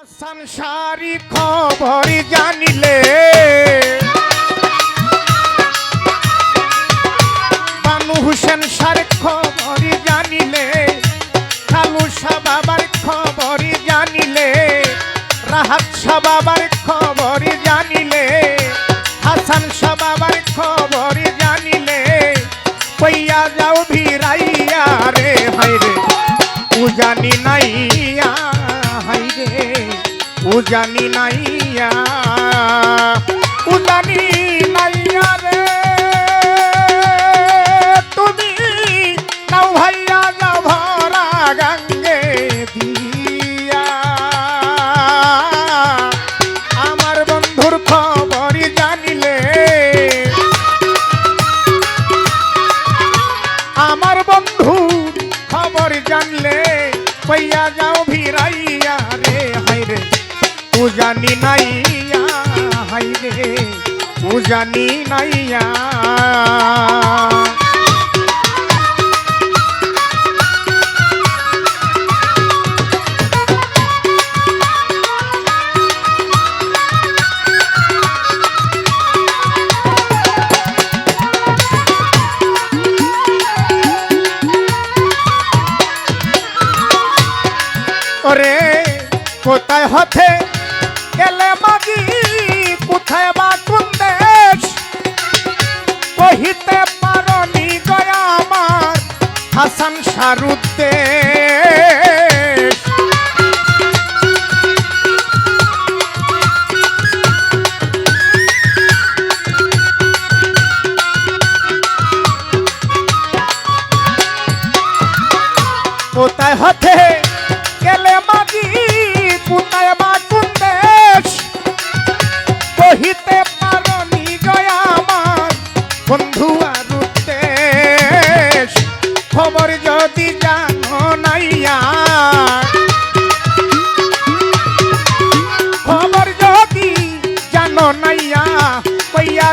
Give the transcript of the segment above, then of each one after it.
সংসারি খবর জানিলে। বানু হুসেন সার খবর জানিলে শাহ বাবার খবর জানিলে, রাহাত বাবার খবর জানিলে, হাসান বাবার খবর জানিলে কইয়া যাও ভিড়াইয়া রে হাই রে উজানি নাইয়া উজানি নাইয়া উজানি নাইয়া রে। তুমি নাও ভাইয়া যাও ভরা গঙ্গে দিয়া। আমার বন্ধুর খবর জানিলে, আমার বন্ধু খবর জানলে পইয়া যাও রে উজানি নাইয়া হাই রে উজানি নাইয়া ওরে কোথায় হতে কহিতে পারনি গয়া আমার হাসান শারুদ্দেশ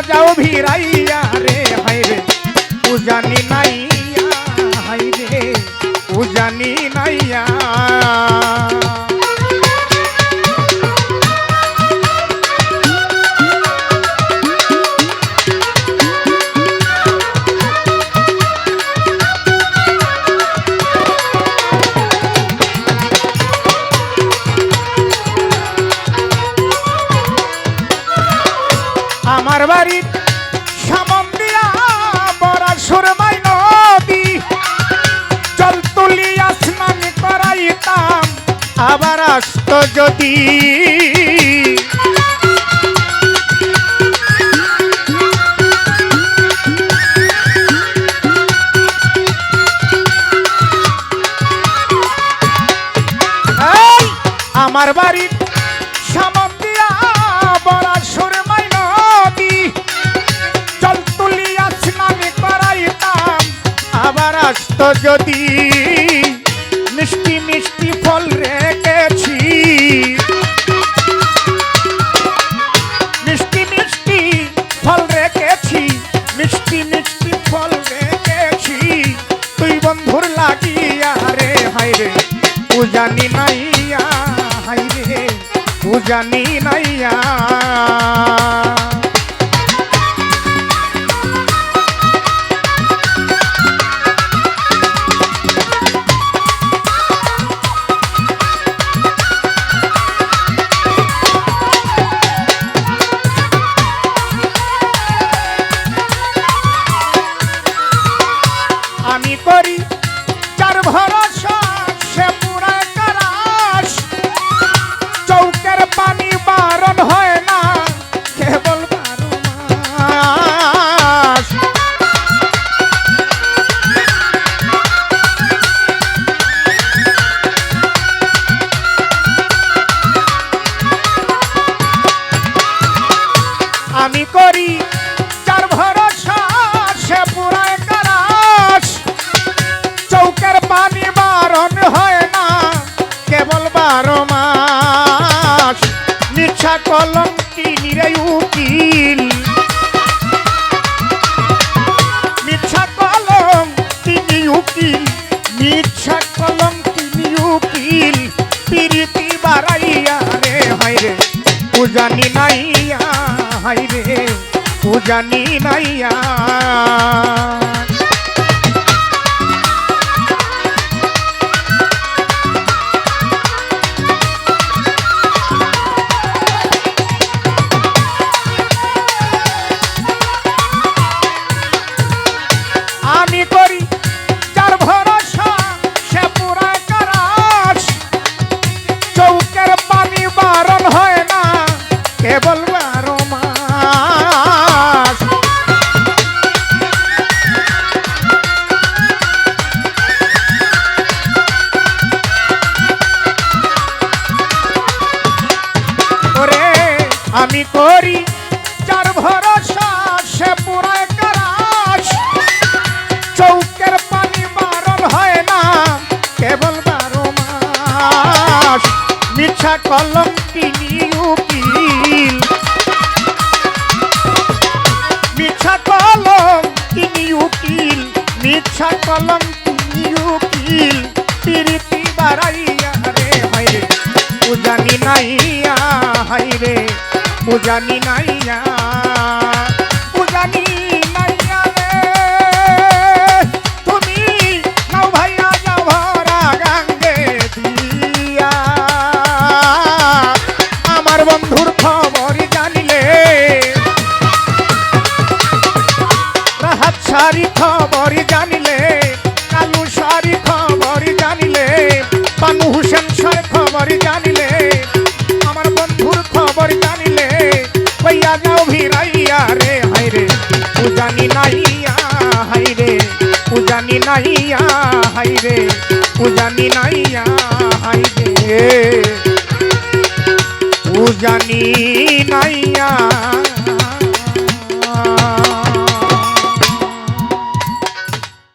যাও ভিড়াইয়া রে হাই রে পূজানি নাইয়া আসত যদি আমার বাড়ির সামন দিয়া বড়া সুরমাই নদী। জল তুলিয়া স্নান করাইতাম, আবার আসত যদি। মিষ্টি মিষ্টি ফল রেখেছি ফল রেখেছি, মিষ্টি মিষ্টি ফল রেখেছি। তুই বন্ধুর লাগিয়া রে হাই রে, পূজানি নাইয়া হাই রে, পূজানি নাইয়া কলঙ্কিনী রে উকিল। মিথ্যা কলঙ্কিনী উকিল, মিথ্যা কলঙ্কিনী উকিল। পিরিতি বাড়াইয়া রে, হায় রে, পূজানি নাইয়া, হায় রে, পূজানি নাইয়া। হাই রে পূজানি নাইয়া পূজানি নাইয়া রে। তুমি নাও ভাইয়া যাও ভরা গাঙ্গে দিয়া। আমার বন্ধুর খবর জানিলে। রাহাত সারি খবর জানিলে, কালু সারি খবর জানিলে পানু হুসেন উজানি নাইয়া হাইরে উজানি নাইয়া হাইরে উজানি নাইয়া